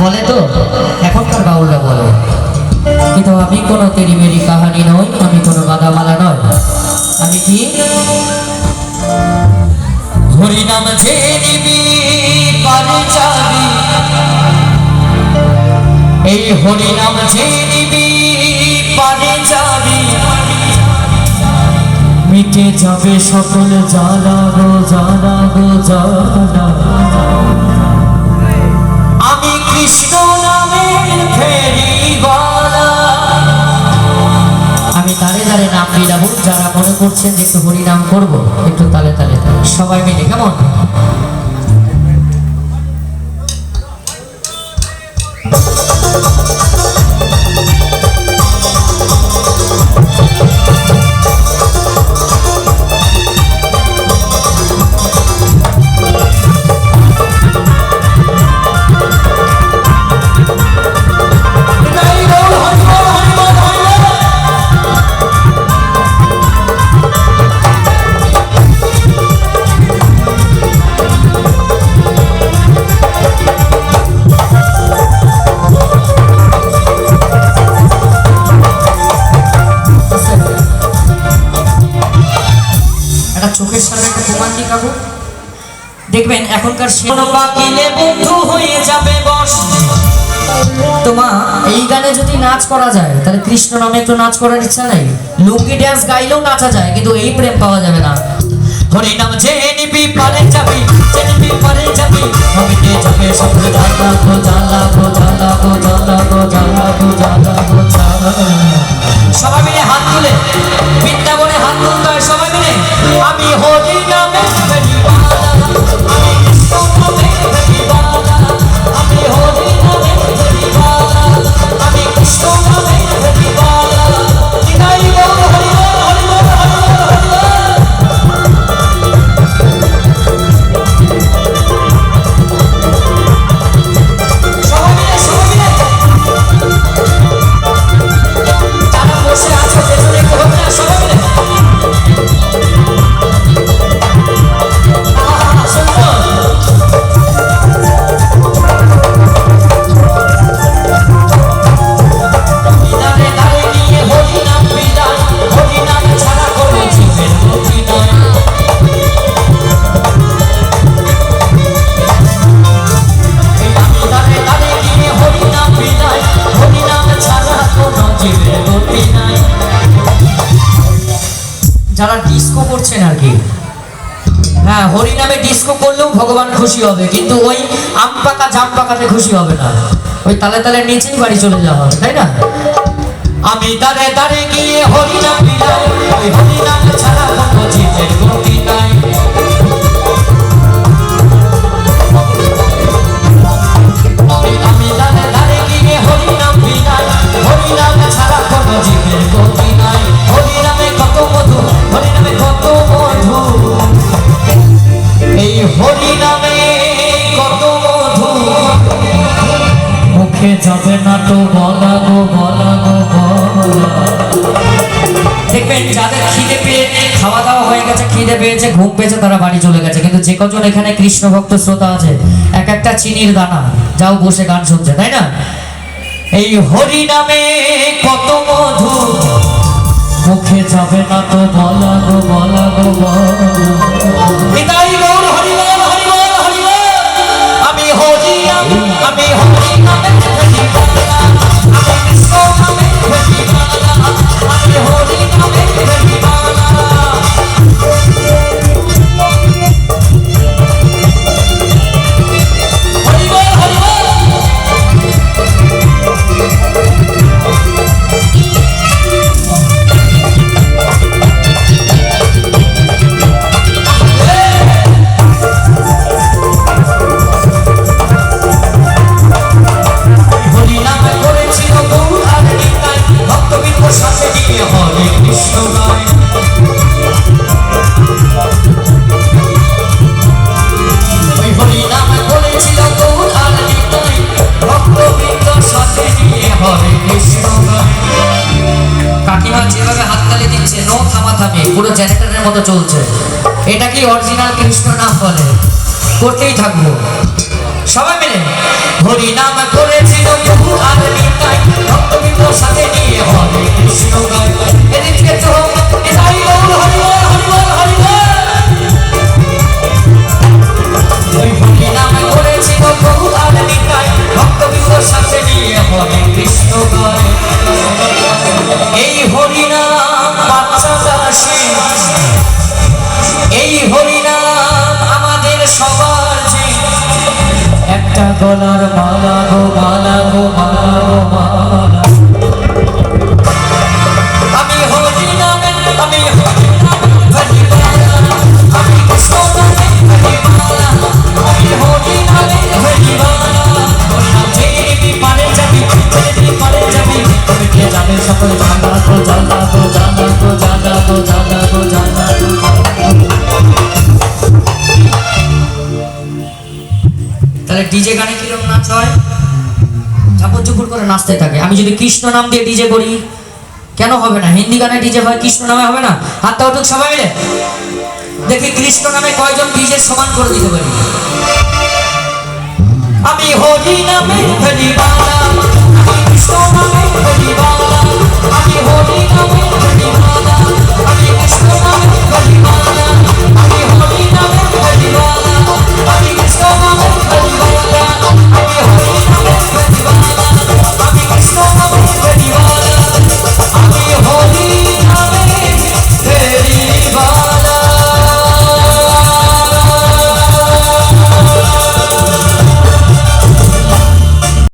বলে তো, এখনকার বাউলরা বলে। কিন্তু আমি কোনো তেরি মেরি কাহানি নই, আমি কোনো গাদামালা নয় আমি কি? হরিনাম যে এই হরিনাম যে মিটে যাবে সকল জানা গো জানা গো জানা আমি কৃষ্ণ ফেরিওয়ালা আমি তালে তালে নাম বিলাবো যারা মনে করছেন একটু হরিনাম করব, একটু তালে তালে। সবাই মিলে, কেমন? দেখবেন এখনকার পাকিলে বন্ধু হয়ে যাবে বস। তোমা, এই গানে যদি নাচ করা যায়, তাহলে কৃষ্ণ নামে একটু নাচ করার ইচ্ছা নেই। লুঙ্গি ড্যান্স গাইলেও নাচা যায়, কিন্তু এই প্রেম পাওয়া যাবে না। হরি নাম যে নিবি, পারে যাবি, যে নিবি, পারে যাবি। হবিতে যাবে সব জালা গো জালা গো জালা গো জালা গো জালা গো জালা গো জালা সবাই মিলে হাত তুলে, বৃন্দাবনে হাত তুলতে যারা ডিস্কো করছেন আর কি। হ্যাঁ হরি নামে ডিস্কো করলেও ভগবান খুশি হবে, কিন্তু ওই আম পাকা জাম পাকাতে খুশি হবে না। ওই তালে তালে নিচেই বাড়ি চলে যাওয়া হবে, তাই না? আমি তারে তারে গিয়ে হরি নাম হরি নাম ছাড়া যাদের খিদে পেয়ে খাওয়া দাওয়া হয়ে গেছে, খিদে পেয়েছে, ঘুম পেয়েছে, তারা বাড়ি চলে গেছে। কিন্তু যে কজন এখানে কৃষ্ণ ভক্ত শ্রোতা আছে, এক একটা চিনির দানা, যাও বসে গান শুনছে, তাই না? এই হরি নামে কত মধু, মুখে যাবে না তো বলা গো বলা গো, বলা দিচ্ছে নো থামা থামে পুরো জেনারেটরের মতো চলছে। এটা কি অরিজিনাল কৃষ্ণ নাম বলে করতেই থাকব। সবাই মিলে হরি নাম করেছিল আর নিতাই সাথে নিয়ে হরে মালা গো মালা গো মালা গো মালা আমি আমি আমি কৃষ্ণ নামে আমি কে জানা তো জানা তো তাহলে ডিজে গানে কীরকম হয় ঝাপড় ঝুপুর করে নাচতে থাকে। আমি যদি কৃষ্ণ নাম দিয়ে ডিজে করি, কেন হবে না? হিন্দি গানে ডিজে হয়, কৃষ্ণ নামে হবে না? হাতটা উঠুক সবাই মিলে। দেখি কৃষ্ণ নামে কয়জন ডিজে সমান করে দিতে পারি। আমি হরি নামে হরিবালা আমি কৃষ্ণ নামে হরিবালা